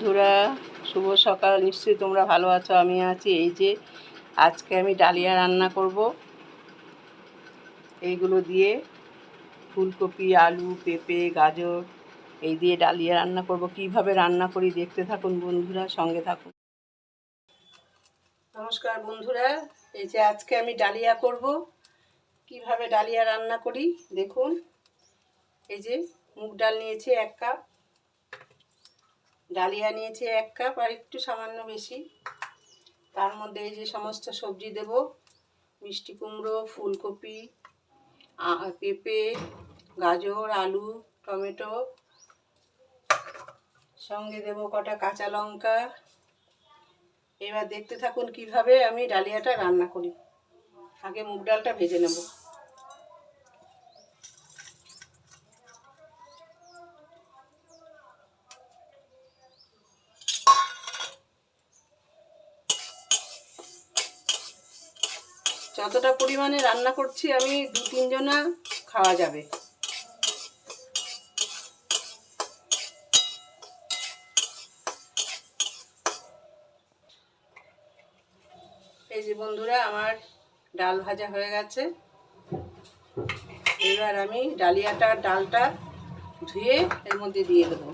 বন্ধুরা, শুভ সকাল। নিশ্চয়ই তোমরা ভালো আছো আমি আছি। এই যে, আজকে আমি ডালিয়া রান্না করব। এইগুলো দিয়ে ফুলকপি, আলু, পেঁপে, গাজর, এই দিয়ে ডালিয়া রান্না করব। কীভাবে রান্না করি দেখতে থাকুন বন্ধুরা, সঙ্গে থাকুন। নমস্কার বন্ধুরা, এই যে আজকে আমি ডালিয়া করব। কীভাবে ডালিয়া রান্না করি দেখুন। এই যে, মুগ ডাল নিয়েছি এক কাপ। ডালিয়া নিয়েছি এক কাপ আর একটু সামান্য বেশি। তার মধ্যে এই যে সমস্ত সবজি দেব, মিষ্টি কুমড়ো, ফুলকপি পেঁপে, গাজর, আলু, টমেটো, সঙ্গে দেব কটা কাঁচা লঙ্কা। এবার দেখতে থাকুন কীভাবে আমি ডালিয়াটা রান্না করি। আগে মুগ ডালটা ভেজে নেব। যতটা পরিমাণে রান্না করছি আমি দু তিনজনা খাওয়া যাবে। এই যে বন্ধুরা, আমার ডাল ভাজা হয়ে গেছে। এবার আমি ডালিয়াটা, ডালটা ধুয়ে এর মধ্যে দিয়ে দেবো।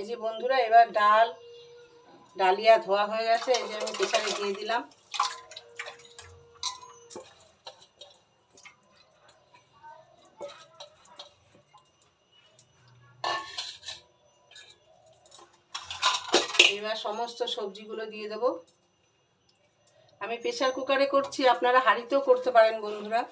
এই যে বন্ধুরা, এবার ডাল, ডালিয়া ধোয়া হয়ে গেছে, এই যে আমি প্রেশারে দিয়ে দিলাম। এবার সমস্ত সবজিগুলো দিয়ে দেবো। আমি প্রেশার কুকারে করছি, আপনারা হাঁড়িতেও করতে পারেন বন্ধুরা।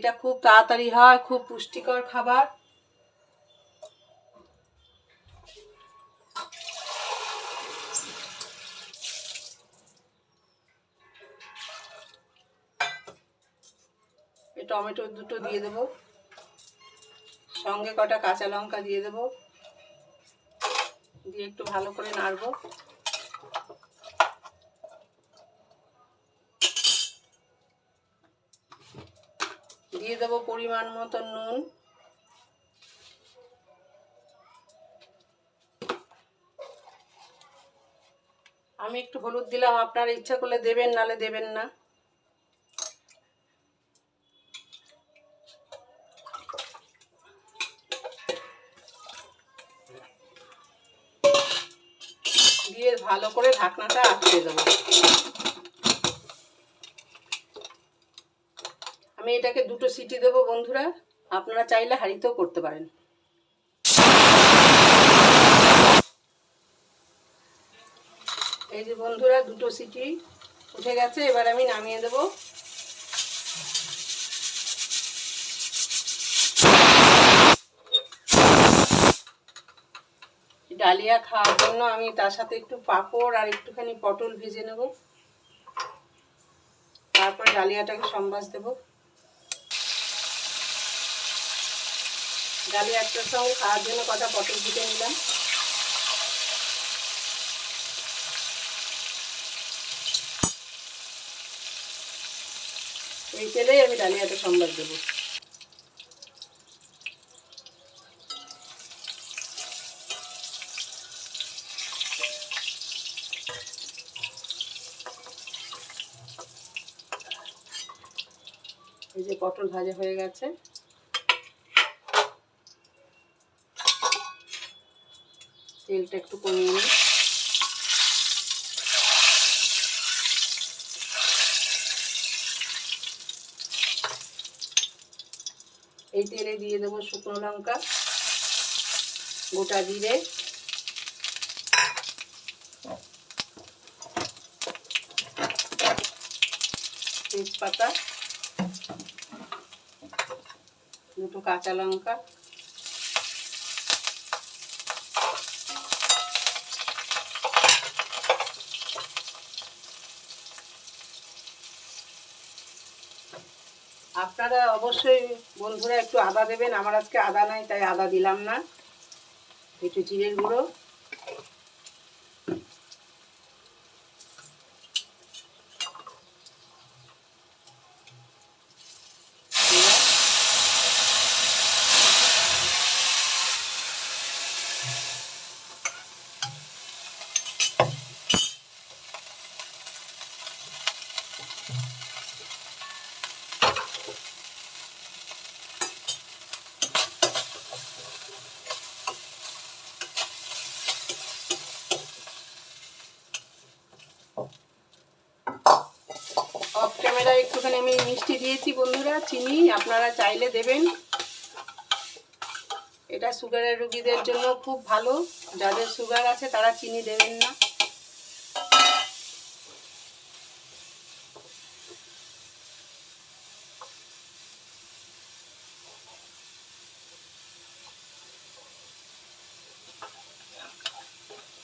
এটা খুব তাড়াতাড়ি হয়, খুব পুষ্টিকর খাবার। টমেটো দুটো দিয়ে দেবো। সঙ্গে কটা কাঁচা লঙ্কা দিয়ে দেবো। দিয়ে একটু ভালো করে নাড়বো। দিয়ে দেবো পরিমাণ মতো নুন। আমি একটু হলুদ দিলাম, আপনার ইচ্ছা করলে দেবেন, নালে দেবেন না। দিয়ে ভালো করে ঢাকনাটা আটকে দেবো। আমি এটাকে দুটো সিটি দেবো, বন্ধুরা। আপনারা চাইলে হাঁড়িতেও করতে পারেন। এই যে বন্ধুরা, দুটো সিটি উঠে গেছে, এবার আমি নামিয়ে দেবো। ডালিয়া খাওয়ার জন্য আমি তার সাথে একটু পাঁপড় আর একটুখানি পটল ভেজে নেব। তারপর ডালিয়াটাকে সম্বাস দেবো। ডালিয়াটার সঙ্গে খাওয়ার জন্য কটা পটল ভেজে নিলাম। এই তেলেই আমি ডালিয়াটা সম্বাদ দেবো। এই যে পটল ভাজা হয়ে গেছে। তেলটা একটু কমিয়ে নিই। এই তেলে দিয়ে দেবো শুকনো লঙ্কা, গোটা জিরে। তেজপাতা, দুটো কাঁচা লঙ্কা। আপনারা অবশ্যই বন্ধুরা একটু আদা দেবেন, আমার আজকে আদা নাই, তাই আদা দিলাম না। একটু জিরের গুঁড়ো অফ ক্যামেরা একটুখানি আমি মিষ্টি দিয়েছি বন্ধুরা, চিনি আপনারা চাইলে দেবেন। এটা সুগারের রুগীদের জন্য খুব ভালো, যাদের সুগার আছে তারা চিনি দেবেন না।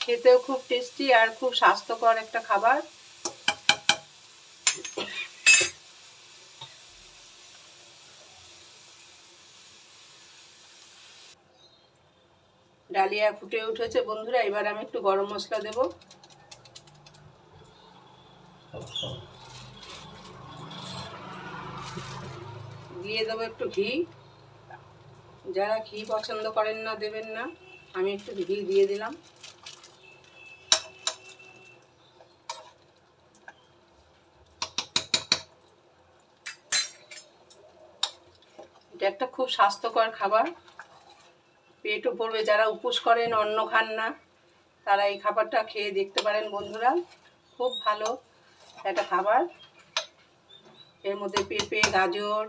খেতেও খুব টেস্টি আর খুব স্বাস্থ্যকর একটা খাবার। ডালিয়া ফুটে উঠেছে। বন্ধুরা, এবার আমি একটু গরম মশলা দেব। দিয়ে দেবো একটু ঘি। যারা ঘি পছন্দ করেন না, দেবেন না। আমি একটু ঘি দিয়ে দিলাম। এটা একটা খুব স্বাস্থ্যকর খাবার। পেটও পড়বে যারা উপোস করেন, অন্ন খান না, তারা এই খাবারটা খেয়ে দেখতে পারেন বন্ধুরা। খুব ভালো একটা খাবার। এর মধ্যে পেঁপে, গাজর,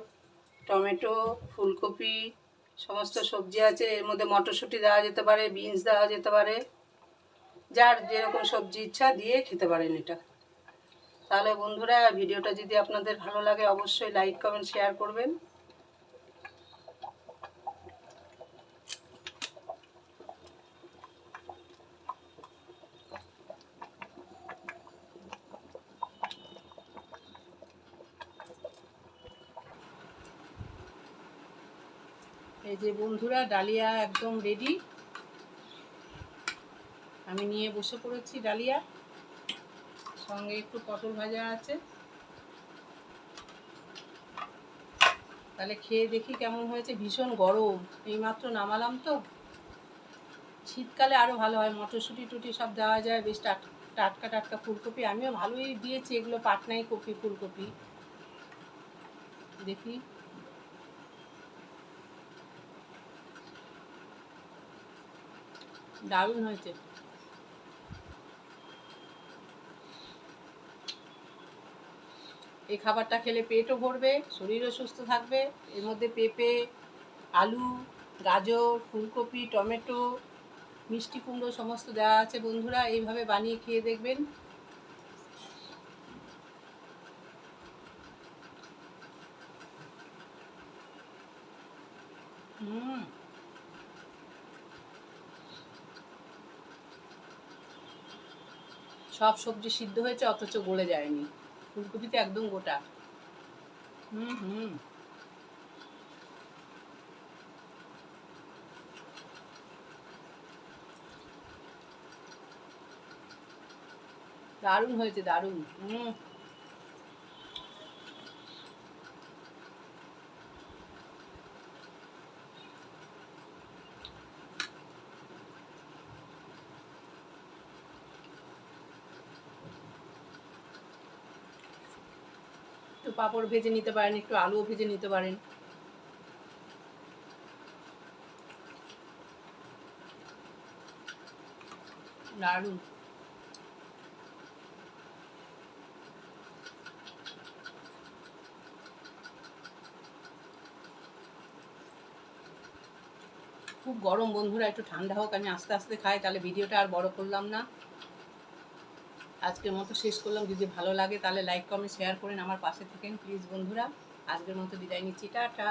টমেটো, ফুলকপি, সমস্ত সবজি আছে। এর মধ্যে মটরশুঁটি দেওয়া যেতে পারে, বিনস দেওয়া যেতে পারে। যার যেরকম সবজি ইচ্ছা দিয়ে খেতে পারেন এটা। তাহলে বন্ধুরা, ভিডিওটা যদি আপনাদের ভালো লাগে, অবশ্যই লাইক কমেন্ট শেয়ার করবেন। এই যে বন্ধুরা, ডালিয়া একদম রেডি আমি নিয়ে বসে পড়েছি ডালিয়া। সঙ্গে একটু পটল ভাজা আছে। তাহলে খেয়ে দেখি কেমন হয়েছে। ভীষণ গরম। এইমাত্র নামালাম তো। শীতকালে আরও ভালো হয়। মটরশুঁটি টুটি সব দেওয়া যায়। বেশ টাট- টাটকা টাটকা ফুলকপি। আমিও ভালোই দিয়েছি। এগুলো পাটনাই কপি, ফুলকপি। দেখি। দারুণ হয়েছে। এই খাবারটা খেলে পেটও ভরবে, শরীরও সুস্থ থাকবে। এর মধ্যে পেঁপে, আলু, গাজর, ফুলকপি, টমেটো, মিষ্টি কুমড়ো সমস্ত দেওয়া আছে বন্ধুরা, এইভাবে বানিয়ে খেয়ে দেখবেন। হুম। সব সবজি সিদ্ধ হয়েছে, অথচ গলে যায়নি। ফুলকপিতে একদম গোটা। হুম হুম। দারুণ হয়েছে, দারুণ। হুম। পাঁপড় ভেজে নিতে পারেন, একটু আলুও ভেজে নিতে পারেন। খুব গরম বন্ধুরা, একটু ঠান্ডা হোক, আমি আস্তে আস্তে খাই, তাহলে ভিডিওটা আর বড় করলাম না। আজকের মতো শেষ করলাম। যদি ভালো লাগে তাহলে লাইক কমেন্ট শেয়ার করেন আমার পাশে থাকেন। প্লিজ বন্ধুরা, আজকের মতো বিদায় নিচ্ছি। টাটা।